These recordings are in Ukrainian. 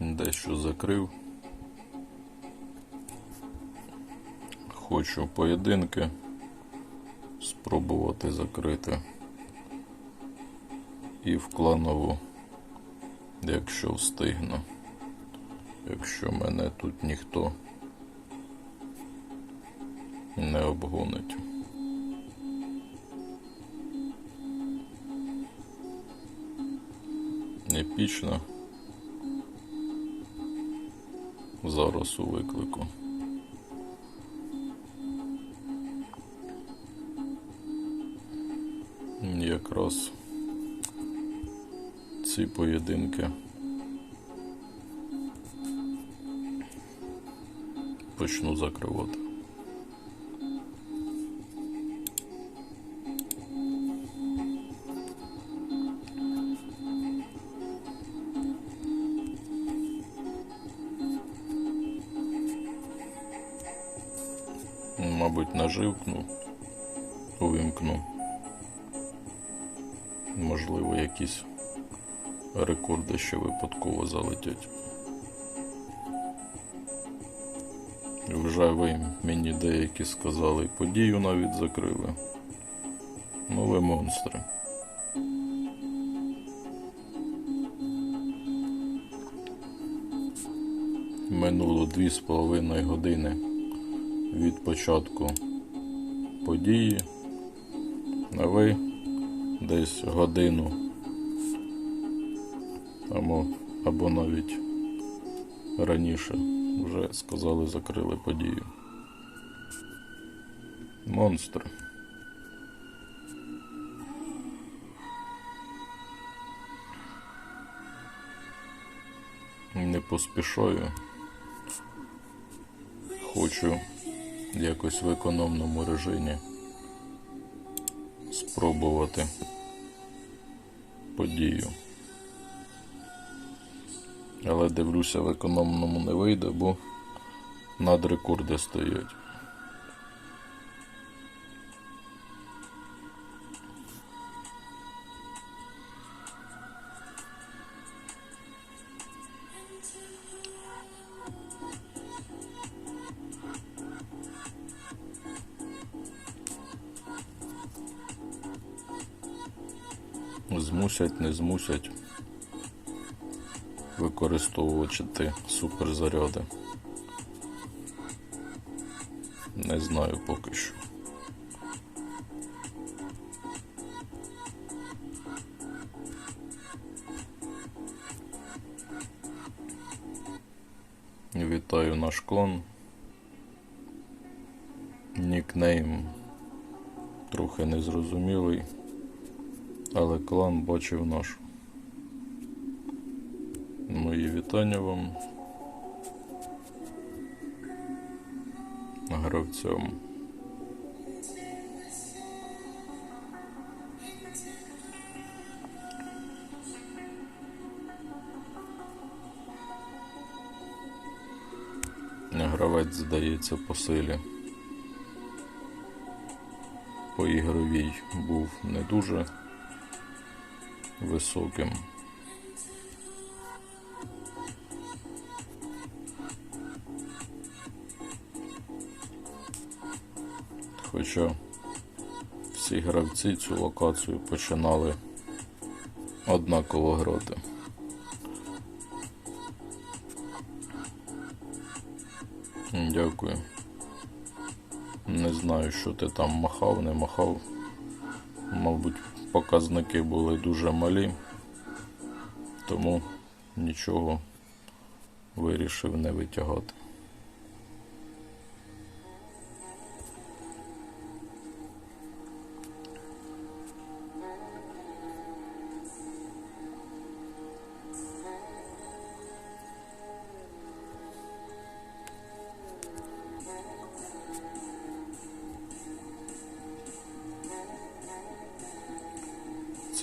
Дещо закрив. Хочу поєдинки спробувати закрити. І в кланову, якщо встигну. Якщо мене тут ніхто не обгонить. Епічно. Зараз у виклику. Якраз ці поєдинки почну закривати. Ще випадково залетять. Вже ви мені деякі сказали, подію навіть закрили. Ви монстри. Минуло дві з половиною години від початку події, а ви десь годину або, або навіть раніше вже сказали, закрили подію. Монстр. Не поспішаю. Хочу якось в економному режимі спробувати подію. Але дивлюся, в економному не вийде, бо надрекорди стоять. Змусять, не змусять використовувати суперзаряди. Не знаю поки що. Вітаю наш клан. Нікнейм трохи незрозумілий, але клан бачив наш. Мої вітання вам. Гравцям. Гравець здається по силі. По ігровій був не дуже високим. Хоча всі гравці цю локацію починали однаково грати. Дякую. Не знаю, що ти там махав, не махав. Мабуть, показники були дуже малі, тому нічого вирішив не витягати.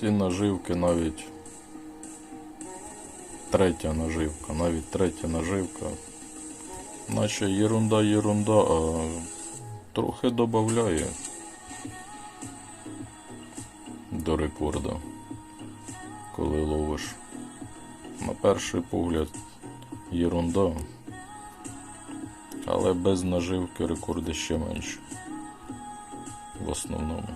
Ці наживки навіть третя наживка, навіть третя наживка. Наче єрунда, єрунда, а трохи додає до рекорда, коли ловиш. На перший погляд єрунда. Але без наживки рекорди ще менші. В основному.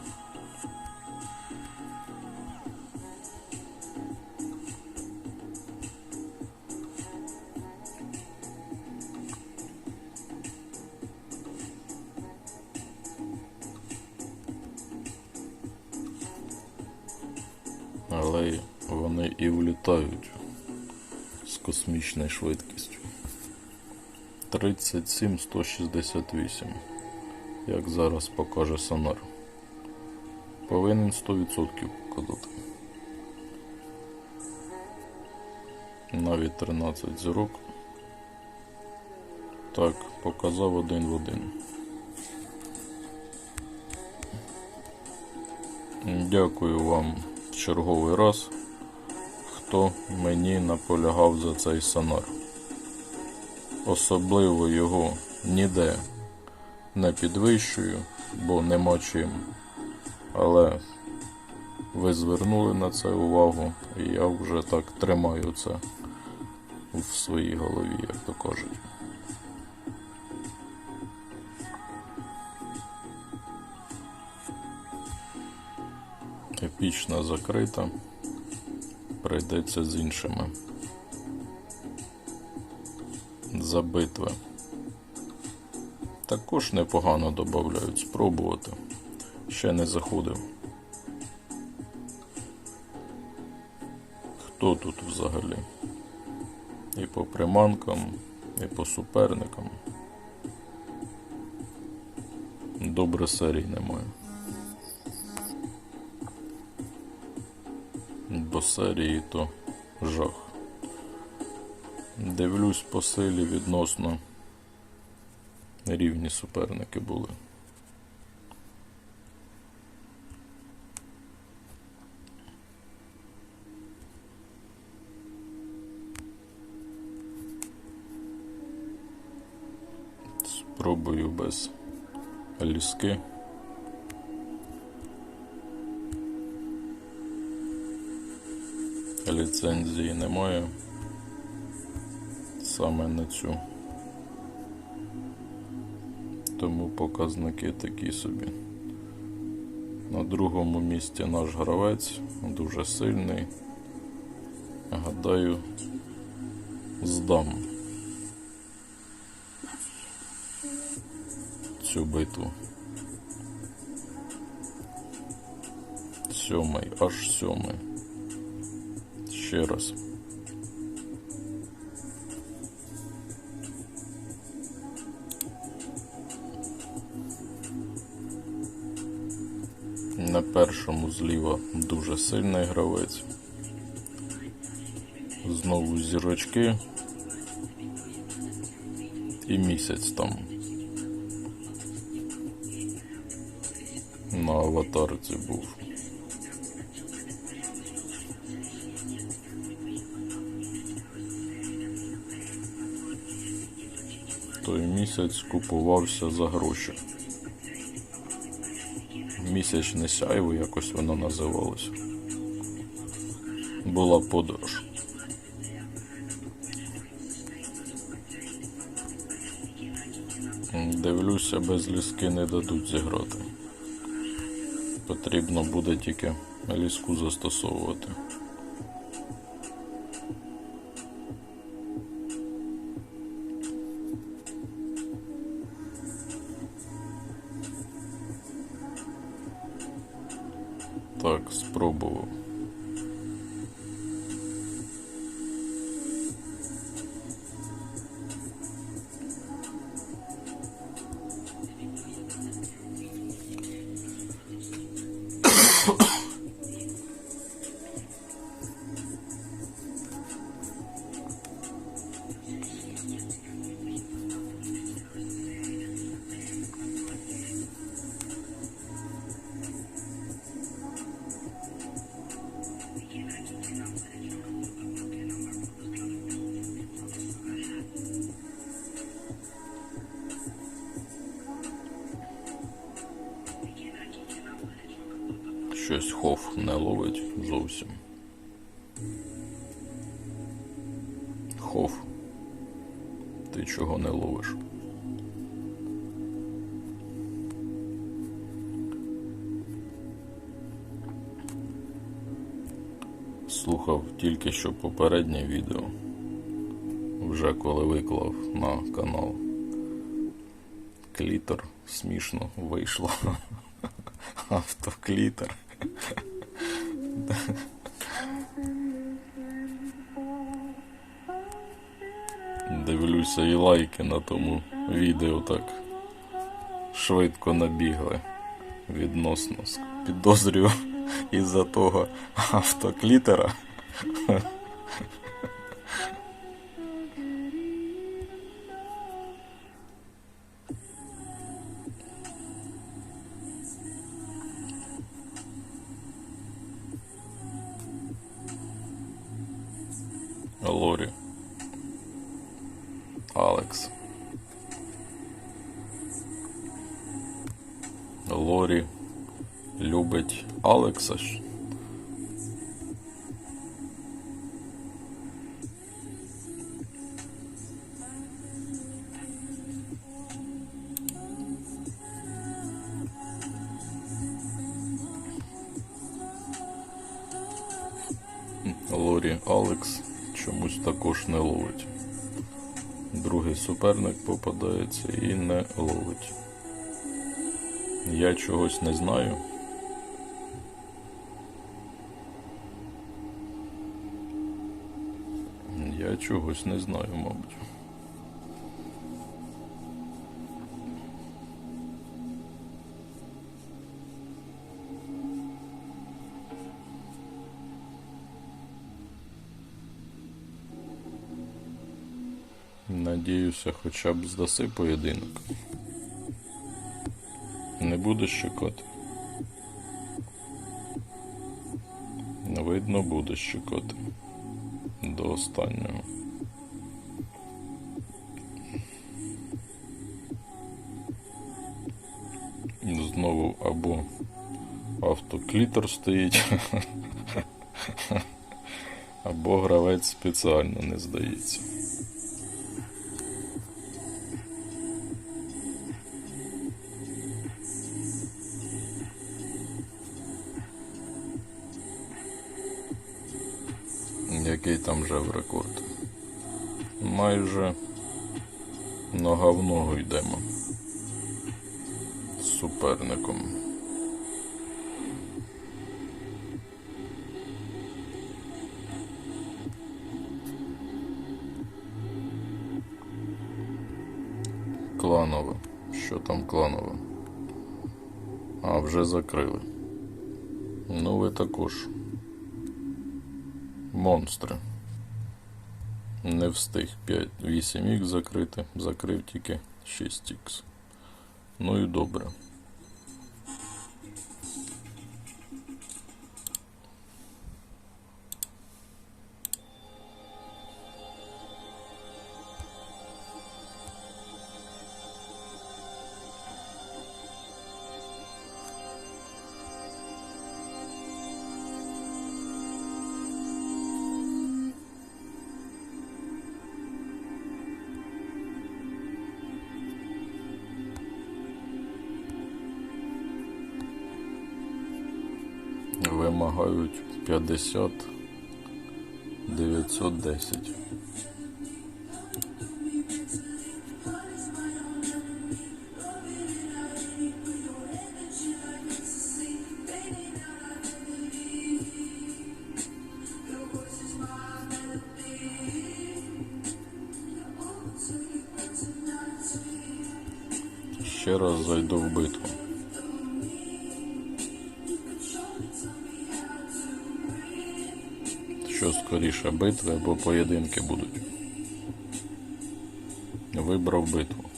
Космічною швидкістю. 37 168, як зараз покаже сонар. Повинен 100% показати. Навіть 13 зірок. Так, показав один в один. Дякую вам в черговий раз, хто мені наполягав за цей сонар. Особливо його ніде не підвищую, бо нема чим. Але ви звернули на це увагу, і я вже так тримаю це в своїй голові, як то кажуть. Епічна закрита. Прийдеться з іншими. За битви. Також непогано додають спробувати. Ще не заходив. Хто тут взагалі? І по приманкам, і по суперникам. Добре серій немає. Серії то жах. Дивлюсь по силі відносно рівні суперники були. Спробую без ліски. Ліцензії немає саме на цю. Тому показники такі собі. На другому місці наш гравець дуже сильний. Гадаю, здам цю битву. Сьомий, аж сьомий. Ще раз. На першому зліва дуже сильний гравець. Знову зірочки. І місяць там. На аватарці був. Місяць купувався за гроші. Місячне сяйво, якось воно називалося. Була подорож. Дивлюся, без ліски не дадуть зіграти. Потрібно буде тільки ліску застосовувати. Хоф не ловить зовсім. Хоф Ти чого не ловиш? Слухав тільки що попереднє відео, вже коли виклав на канал. Клітер смішно вийшло. Автоклітер. Дивлюся і лайки на тому відео так швидко набігли відносно. Підозрюю із-за того автоклітера. Любить Алекса. Лорі Алекс чомусь також не ловить. Другий суперник попадається і не ловить. Я чогось не знаю. Я чогось не знаю, мабуть. Надіюся, хоча б здаси поєдинок. Не будеш чекати. Видно, будеш чекати. До останнього. Знову або автоклітер стоїть, або гравець спеціально не здається. Там вже в рекорд? Майже нога в ногу йдемо з суперником. Кланове. Що там кланове? А, вже закрили. Ну ви також. Монстри. Не встиг 8х закрити, закрив тільки 6х. Ну і добре. Вимагають 50 910. Ще раз зайду в битву. Що скоріше битви або поєдинки будуть. Вибрав битву.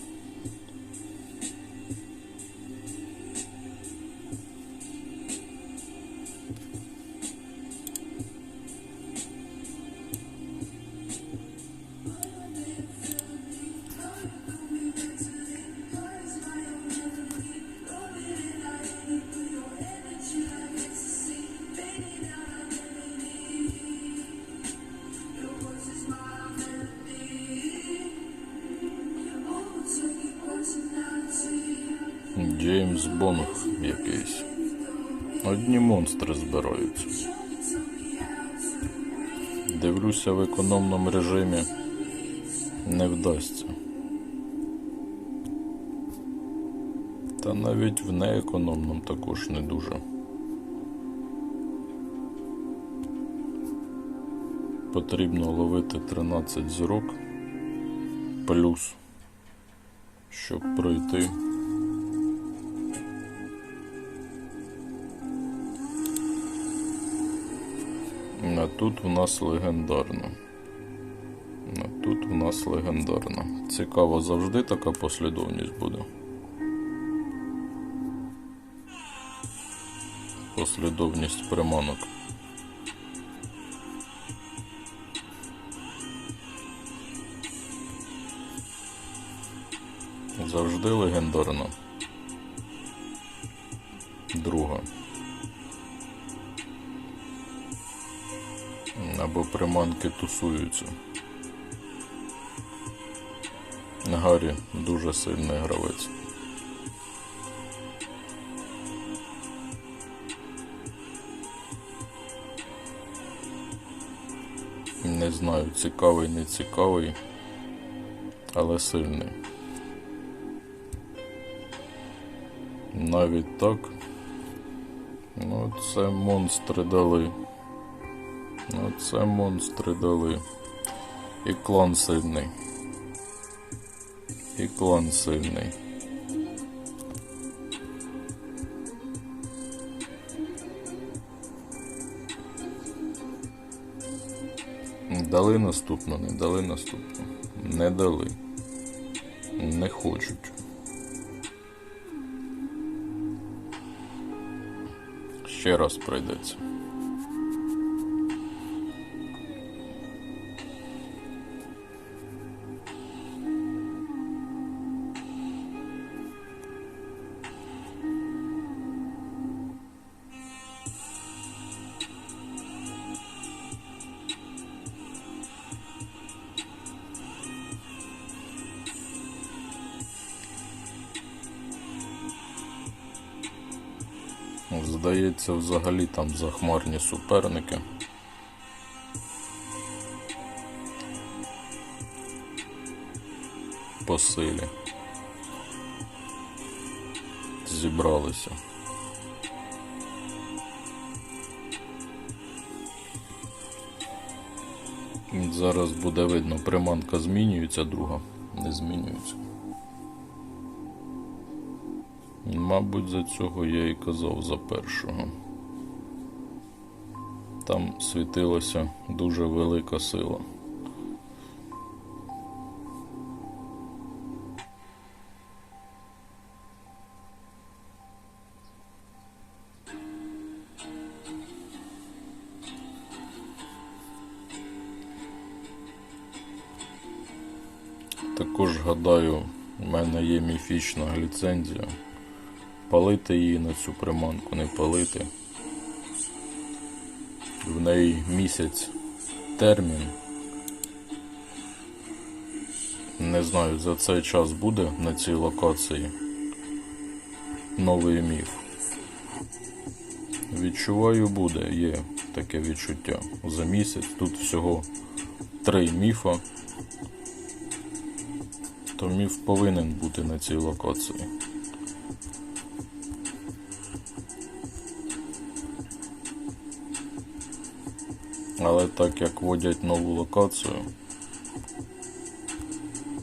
Якийсь. Одні монстри збираються. Дивлюся в економному режимі. Не вдасться. Та навіть в неекономному також не дуже. Потрібно ловити 13 зірок плюс, щоб пройти. Тут в нас легендарно. А тут в нас легендарно. Цікаво, завжди така послідовність буде. Послідовність приманок. Завжди легендарно. Друга. Або приманки тусуються. Гаррі дуже сильний гравець. Не знаю, цікавий, не цікавий, але сильний. Навіть так. Ну, це монстри дали. Ну, це монстри дали. І клан сильний. І клан сильний. Дали наступну, не дали наступну. Не дали. Не хочуть. Ще раз прийдеться. Здається, взагалі там захмарні суперники. По силі. Зібралися. Зараз буде видно, приманка змінюється, друга не змінюється. Мабуть, за цього я і казав за першого. Там світилася дуже велика сила. Також гадаю, у мене є міфічна ліцензія. Палити її на цю приманку, не палити. В неї місяць термін. Не знаю, за цей час буде на цій локації новий міф. Відчуваю, буде, є таке відчуття. За місяць тут всього три міфа. То міф повинен бути на цій локації. Але так як вводять нову локацію,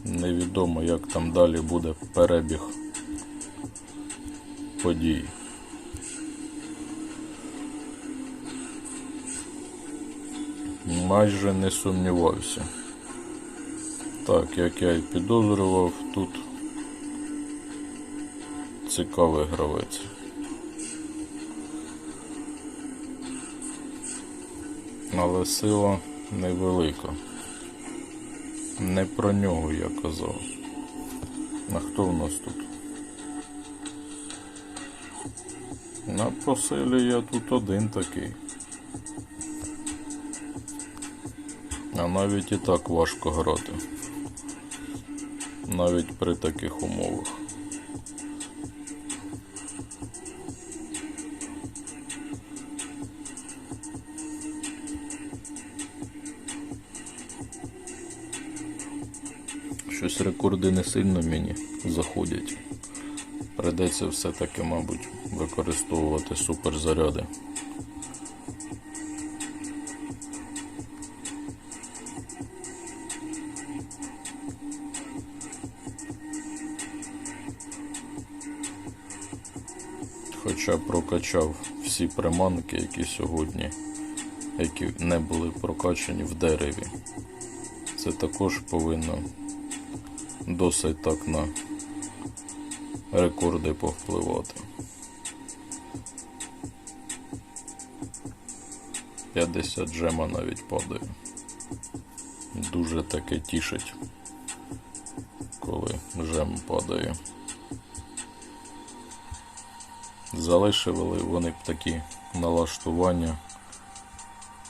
невідомо як там далі буде перебіг подій. Майже не сумнівався. Так, як я і підозрював, тут цікавий гравець. Але сила невелика. Не про нього я казав. А хто в нас тут? На по силі я тут один такий. А навіть і так важко грати. Навіть при таких умовах. Рекорди не сильно мені заходять. Придеться все-таки, мабуть, використовувати суперзаряди. Хоча прокачав всі приманки, які сьогодні, які не були прокачані в дереві. Це також повинно досить так на рекорди повпливати. 50 джема навіть падає. Дуже таке тішить, коли жем падає. Залишили вони б такі налаштування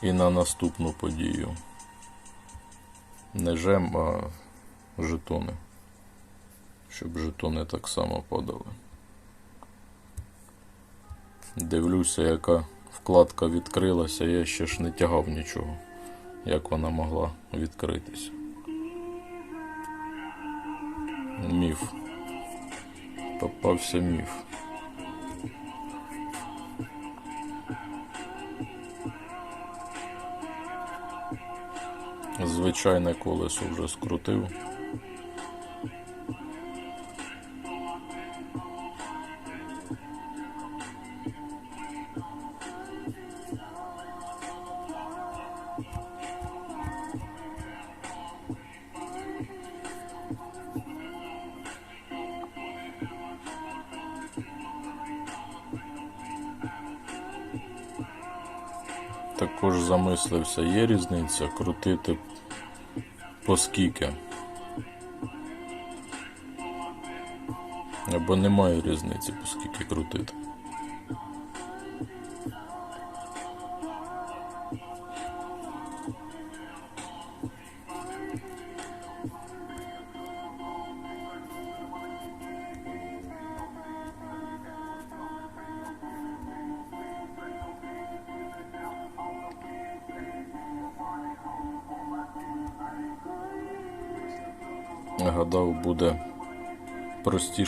і на наступну подію. Не жем, а жетони. Щоб жетони так само падали. Дивлюся, яка вкладка відкрилася, я ще ж не тягав нічого. Як вона могла відкритися. Міф. Попався міф. Звичайне колесо вже скрутив. Замислився, є різниця крутити по скільки. Або немає різниці, по скільки крутити.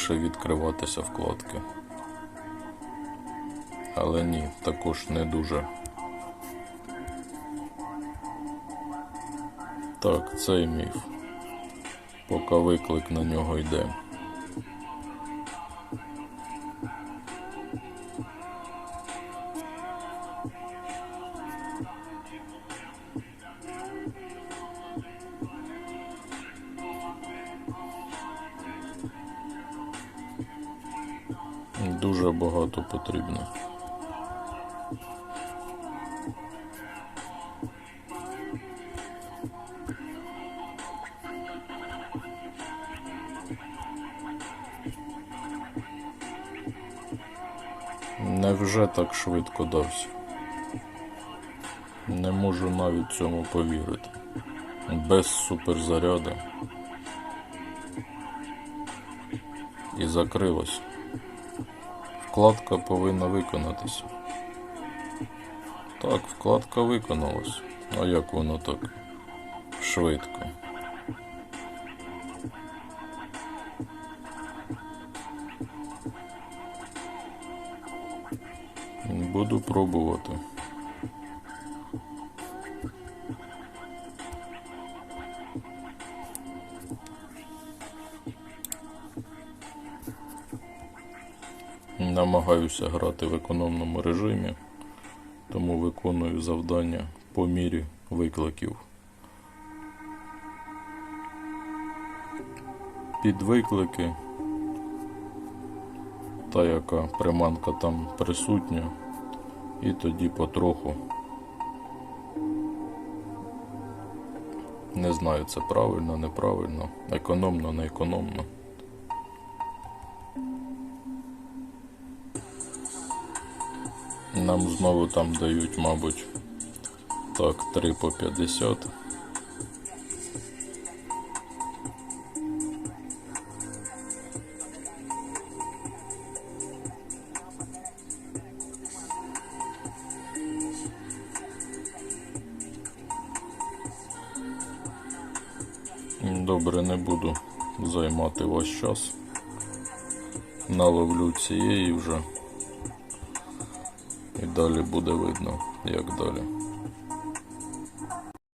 Простіше відкриватися вкладки. Але ні, також не дуже. Так, цей міф. Поки виклик на нього йде. Багато потрібно. Невже так швидко дався? Не можу навіть цьому повірити. Без суперзаряда. І закрилось. Вкладка повинна виконатися. Так, вкладка виконалась. А як воно так швидко? Буду пробувати. Намагаюся грати в економному режимі, тому виконую завдання по мірі викликів. Під виклики, та яка приманка там присутня, і тоді потроху. Не знаю, це правильно, неправильно, економно, не економно. Нам знову там дають, мабуть, так, 3 по 50. Добре, не буду займати ваш час. Наловлю цієї вже. Далі буде видно, як далі.